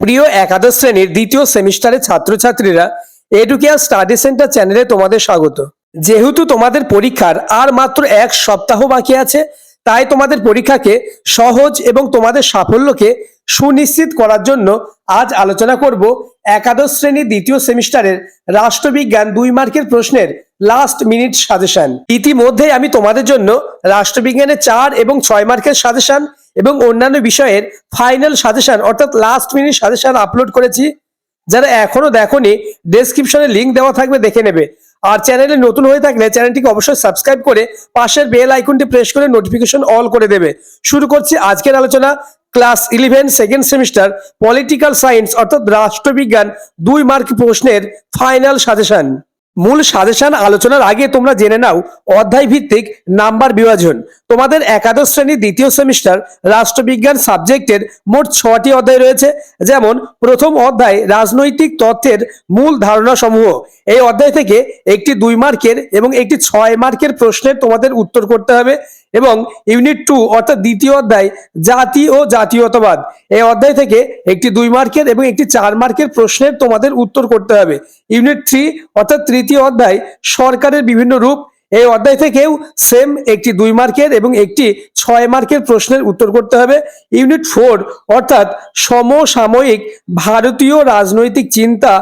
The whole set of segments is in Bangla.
প্রিয় একাদশ শ্রেণির দ্বিতীয় সেমিস্টারের ছাত্রছাত্রীরা এডুকেয়ার স্টাডি সেন্টার চ্যানেলে তোমাদের স্বাগত। যেহেতু তোমাদের পরীক্ষার আর মাত্র এক সপ্তাহ বাকি আছে, তাই তোমাদের পরীক্ষাকে সহজ এবং তোমাদের সাফল্যকে সুনিশ্চিত করার জন্য আজ আলোচনা করব একাদশ শ্রেণির দ্বিতীয় সেমিস্টারের রাষ্ট্রবিজ্ঞান দুই মার্কের প্রশ্নের লাস্ট মিনিট সাজেশন ইতিমধ্যে আমি তোমাদের জন্য রাষ্ট্রবিজ্ঞানের চার এবং ছয় মার্কের সাজেশন এবং অন্যান্য বিষয়ের ফাইনাল সাজেশন অর্থাৎ লাস্ট মিনিট সাজেশন আপলোড করেছি। যারা এখনও দেখোনি ডেসক্রিপশনে লিংক দেওয়া থাকবে, দেখে নেবে। আর চ্যানেলে নতুন হয়ে থাকলে চ্যানেলটিকে অবশ্যই সাবস্ক্রাইব করে পাশের বেল আইকনটি প্রেস করে নোটিফিকেশন অল করে দেবে। শুরু করছি আজকের আলোচনা class eleven second semester political science অর্থাৎ রাষ্ট্রবিজ্ঞান, দুই মার্ক প্রশ্নের ফাইনাল সাজেশন মূল সাজেশন আলোচনার আগে তোমরা জেনে নাও অধ্যায় ভিত্তিক নাম্বার বিভাজন। তোমাদের একাদশ শ্রেণির দ্বিতীয় সেমিস্টার রাষ্ট্রবিজ্ঞান সাবজেক্টের মোট ছটি অধ্যায় রয়েছে, যেমন প্রথম অধ্যায় রাজনৈতিক তথ্যের মূল ধারণা সমূহ এই অধ্যায় থেকে একটি দুই মার্কের এবং একটি ছয় মার্কের প্রশ্নের তোমাদের উত্তর করতে হবে। এবং ইউনিট টু অর্থাৎ দ্বিতীয় অধ্যায়, জাতি ও জাতীয়তাবাদ। এই অধ্যায় থেকে একটি দুই মার্কের এবং একটি চার মার্কের প্রশ্নের তোমাদের উত্তর করতে হবে। ইউনিট থ্রি অর্থাৎ তৃতীয় অধ্যায়, সরকারের বিভিন্ন রূপ। এই অধ্যায় থেকেও সেম একটি দুই মার্কের এবং একটি ছয় মার্কের প্রশ্নের উত্তর করতে হবে। ইউনিট ফোর অর্থাৎ সমসাময়িক ভারতীয় রাজনৈতিক চিন্তা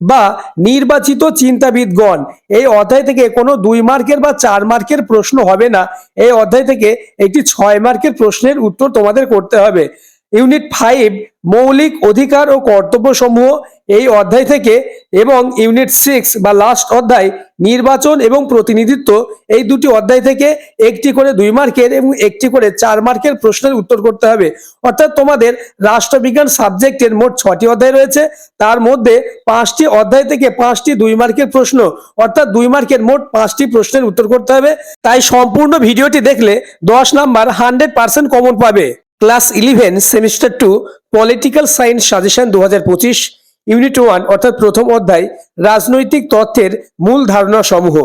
বা নির্বাচিত চিন্তাবিদগণ, এই অধ্যায় থেকে কোনো দুই মার্কের বা চার মার্কের প্রশ্ন হবে না। এই অধ্যায় থেকে একটি ছয় মার্কের প্রশ্নের উত্তর তোমাদের করতে হবে। ইউনিট ফাইভ মৌলিক অধিকার ও কর্তব্য সমূহ এই অধ্যায় থেকে এবং ইউনিট সিক্স বা লাস্ট অধ্যায়, নির্বাচন এবং প্রতিনিধিত্ব এই দুটি অধ্যায় থেকে একটি করে দুই মার্কের এবং একটি করে চার মার্কের প্রশ্নের উত্তর করতে হবে। অর্থাৎ তোমাদের রাষ্ট্রবিজ্ঞান সাবজেক্টের মোট ছটি অধ্যায় রয়েছে। তার মধ্যে পাঁচটি অধ্যায় থেকে পাঁচটি দুই মার্কের প্রশ্ন, অর্থাৎ দুই মার্কের মোট পাঁচটি প্রশ্নের উত্তর করতে হবে। তাই সম্পূর্ণ ভিডিওটি দেখলে দশ নাম্বার হান্ড্রেড পার্সেন্ট কমন পাবে। Class eleven semester two political science suggestion দু হাজার পঁচিশ ইউনিট ওয়ান অর্থাৎ প্রথম অধ্যায়, রাজনৈতিক তথ্যের মূল ধারণা সমূহ।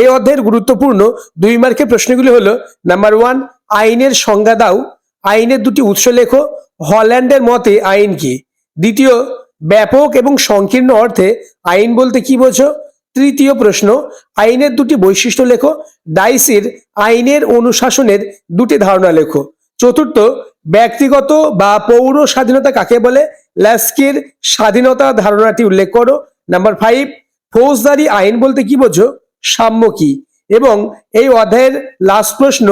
এই অধ্যায়ের গুরুত্বপূর্ণ দুই মার্কের প্রশ্নগুলি হলো নাম্বার ওয়ান আইনের সংজ্ঞা দাও। আইনের দুটি উৎস লেখো, হল্যান্ডের মতে আইন কি? দ্বিতীয়, ব্যাপক এবং সংকীর্ণ অর্থে আইন বলতে কি বোঝো? তৃতীয় প্রশ্ন, আইনের দুটি বৈশিষ্ট্য লেখো, ডাইসির আইনের অনুশাসনের দুটি ধারণা লেখো। চতুর্থ ব্যক্তিগত বা পৌর স্বাধীনতা কাকে বলে? ল্যাস্কির স্বাধীনতা ধারণাটি উল্লেখ করো। নাম্বার ফাইভ ফৌজদারি আইন বলতে কি বোঝো? সাম্য কি? এবং এই অধ্যায়ের লাস্ট প্রশ্ন,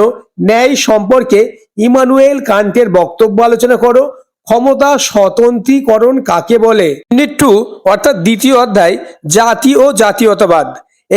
ন্যায় সম্পর্কে ইমানুয়েল কান্টের বক্তব্য আলোচনা করো। ক্ষমতা স্বতন্ত্রীকরণ কাকে বলে? ইউনিট টু অর্থাৎ দ্বিতীয় অধ্যায়, জাতি ও জাতীয়তাবাদ।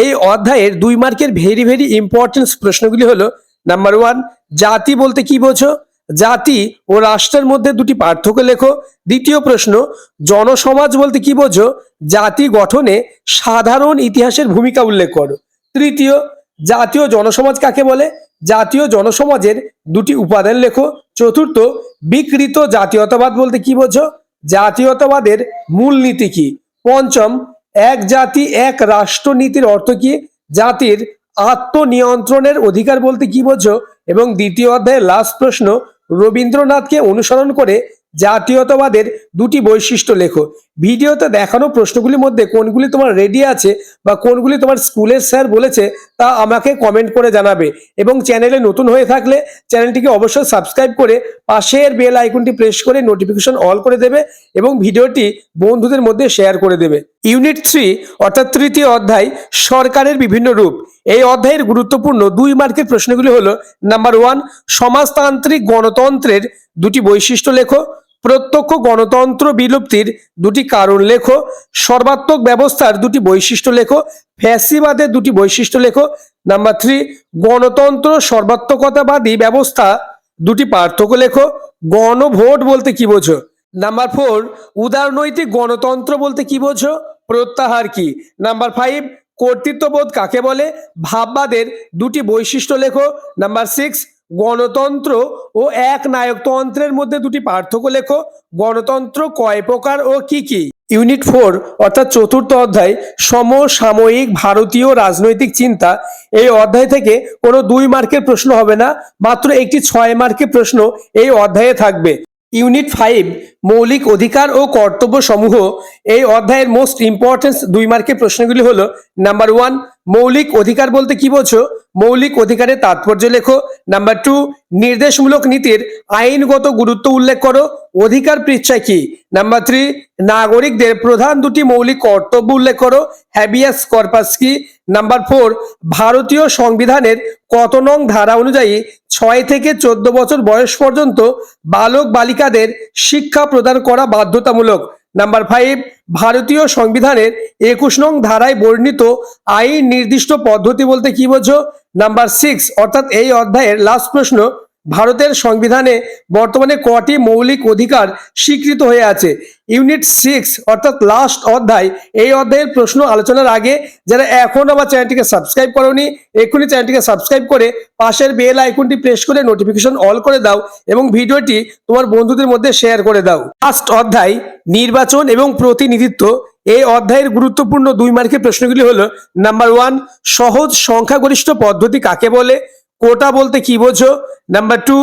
এই অধ্যায়ের দুই মার্কের ভেরি ভেরি ইম্পর্টেন্স প্রশ্নগুলি হলো নাম্বার ওয়ান জাতি বলতে কি বোঝো? জাতি ও রাষ্ট্রের মধ্যে দুটি পার্থক্য লেখো। দ্বিতীয় প্রশ্ন, জনসমাজ বলতে কি বোঝো? জাতি গঠনে সাধারণ ইতিহাসের ভূমিকা উল্লেখ করো। তৃতীয়, জাতীয় জনসমাজ কাকে বলে? জাতীয় জনসমাজের দুটি উপাদান লেখো। চতুর্থ, বিকৃত জাতীয়তাবাদ বলতে কি বোঝো? জাতীয়তাবাদের মূলনীতি কি? পঞ্চম, এক জাতি, এক রাষ্ট্রনীতির অর্থ কি? জাতির আত্মনিয়ন্ত্রণের অধিকার বলতে কি বোঝো? এবং দ্বিতীয় অধ্যায়ের লাস্ট প্রশ্ন রবীন্দ্রনাথকে অনুসরণ করে জাতীয়তাবাদের দুটি বৈশিষ্ট্য লেখো। ভিডিওতে দেখানো প্রশ্নগুলির মধ্যে কোনগুলি তোমার রেডি আছে বা কোনগুলি তোমার স্কুলের স্যার বলেছে তা আমাকে কমেন্ট করে জানাবে। এবং চ্যানেলে নতুন হয়ে থাকলে চ্যানেলটিকে অবশ্যই সাবস্ক্রাইব করে পাশের বেল আইকনটি প্রেস করে নোটিফিকেশন অল করে দেবে এবং ভিডিওটি বন্ধুদের মধ্যে শেয়ার করে দেবে। ইউনিট থ্রি অর্থাৎ তৃতীয় অধ্যায়, সরকারের বিভিন্ন রূপ। এই অধ্যায়ের গুরুত্বপূর্ণ দুই মার্কের প্রশ্নগুলি হলো নাম্বার ওয়ান সমাজতান্ত্রিক গণতন্ত্রের দুটি বৈশিষ্ট্য লেখো। প্রত্যক্ষ গণতন্ত্র বিলুপ্তির দুটি কারণ লেখো, সর্বাত্মক ব্যবস্থার দুটি বৈশিষ্ট্য লেখো, ফ্যাসিবাদের দুটি বৈশিষ্ট্য লেখো। নাম্বার থ্রি গণতন্ত্র সর্বাত্মকতাবাদী ব্যবস্থা দুটি পার্থক্য লেখো। গণভোট বলতে কি বোঝো? নাম্বার ফোর উদারনৈতিক গণতন্ত্র বলতে কি বোঝো? প্রত্যাহার কি? নাম্বার ফাইভ কর্তৃত্ববোধ কাকে বলে? ভাববাদের দুটি বৈশিষ্ট্য লেখো। নাম্বার সিক্স গণতন্ত্র ও এক নায়কতন্ত্রের মধ্যে দুটি পার্থক্য লেখো। গণতন্ত্র কয় প্রকার ও কি কি? ইউনিট ফোর, অর্থাৎ চতুর্থ অধ্যায়, সমসাময়িক ভারতীয় রাজনৈতিক চিন্তা। এই অধ্যায় থেকে কোনো দুই মার্কের প্রশ্ন হবে না, মাত্র একটি ছয় মার্কের প্রশ্ন এই অধ্যায়ে থাকবে। ইউনিট ফাইভ, মৌলিক অধিকার ও কর্তব্য সমূহ এই অধ্যায়ের মোস্ট ইম্পর্টেন্স দুই মার্কের প্রশ্নগুলি হলো, নাম্বার ওয়ান, মৌলিক অধিকার বলতে কি বোঝো? মৌলিক অধিকারের তাৎপর্য লেখো। নাম্বার টু নির্দেশমূলক নীতির আইনগত গুরুত্ব উল্লেখ করো। অধিকার পৃচ্ছায় কি? নাম্বার থ্রি নাগরিকদের প্রধান দুটি মৌলিক কর্তব্য উল্লেখ করো। হ্যাবিয়াস কর্পাস কি? নাম্বার ফোর ভারতীয় সংবিধানের কত নং ধারা অনুযায়ী ছয় থেকে চোদ্দ বছর বয়স পর্যন্ত বালক বালিকাদের শিক্ষা প্রদান করা বাধ্যতামূলক। নাম্বার ফাইভ ভারতীয় সংবিধানের একুশ নং ধারায় বর্ণিত আইন নির্দিষ্ট পদ্ধতি বলতে কি বোঝো? নাম্বার সিক্স অর্থাৎ এই অধ্যায়ের লাস্ট প্রশ্ন ভারতের সংবিধানে বর্তমানে কটি মৌলিক অধিকার স্বীকৃত হয়ে আছে। ইউনিট সিক্স অর্থাৎ লাস্ট অধ্যায়, এই অধ্যায়ের প্রশ্ন আলোচনার আগে যারা এখন আমার চ্যানেলটিকে সাবস্ক্রাইব করোনি, এক্ষুনি চ্যানেলটিকে সাবস্ক্রাইব করে পাশের বেল আইকনটি প্রেস করে নোটিফিকেশন অল করে দাও এবং ভিডিওটি তোমার বন্ধুদের মধ্যে শেয়ার করে দাও। লাস্ট অধ্যায়, নির্বাচন এবং প্রতিনিধিত্ব। এই অধ্যায়ের গুরুত্বপূর্ণ দুই মার্কের প্রশ্নগুলি হলো নাম্বার ওয়ান সহজ সংখ্যাগরিষ্ঠ পদ্ধতি কাকে বলে? কোটা বলতে কি বোঝো? নাম্বার টু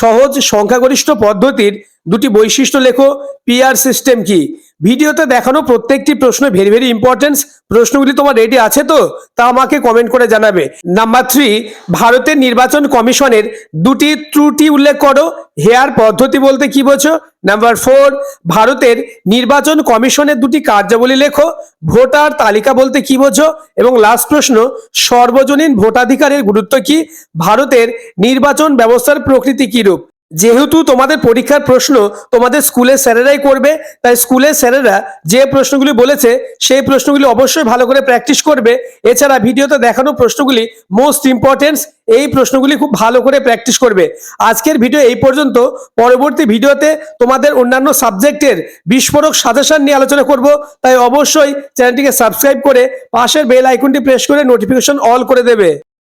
সহজ সংখ্যাগরিষ্ঠ পদ্ধতির দুটি বৈশিষ্ট্য লেখো। পিআর সিস্টেম কি? ভিডিওতে দেখানো প্রত্যেকটি প্রশ্ন ভেরি ভেরি ইম্পর্টেন্স প্রশ্নগুলি তোমার রেডি আছে তো? তা আমাকে কমেন্ট করে জানাবে। নাম্বার থ্রি ভারতের নির্বাচন কমিশনের দুটি ত্রুটি উল্লেখ করো। হেয়ার পদ্ধতি বলতে কি বোঝো? নাম্বার ফোর ভারতের নির্বাচন কমিশনের দুটি কার্যাবলী লেখো। ভোটার তালিকা বলতে কি বোঝো? এবং লাস্ট প্রশ্ন, সর্বজনীন ভোটাধিকারের গুরুত্ব কি? ভারতের নির্বাচন ব্যবস্থার প্রকৃতি কিরূপ যেহেতু তোমাদের পরীক্ষার প্রশ্ন তোমাদের স্কুলের স্যারেরাই করবে, তাই স্কুলের স্যারেরা যে প্রশ্নগুলি বলেছে, সেই প্রশ্নগুলি অবশ্যই ভালো করে প্র্যাকটিস করবে। এছাড়া ভিডিওতে দেখানো প্রশ্নগুলি মোস্ট ইম্পর্টেন্স এই প্রশ্নগুলি খুব ভালো করে প্র্যাকটিস করবে। আজকের ভিডিও এই পর্যন্ত। পরবর্তী ভিডিওতে তোমাদের অন্যান্য সাবজেক্টের বিস্ফোরক সাজেশন নিয়ে আলোচনা করব। তাই অবশ্যই চ্যানেলটিকে সাবস্ক্রাইব করে পাশের বেল আইকনটি প্রেস করে নোটিফিকেশন অল করে দেবে।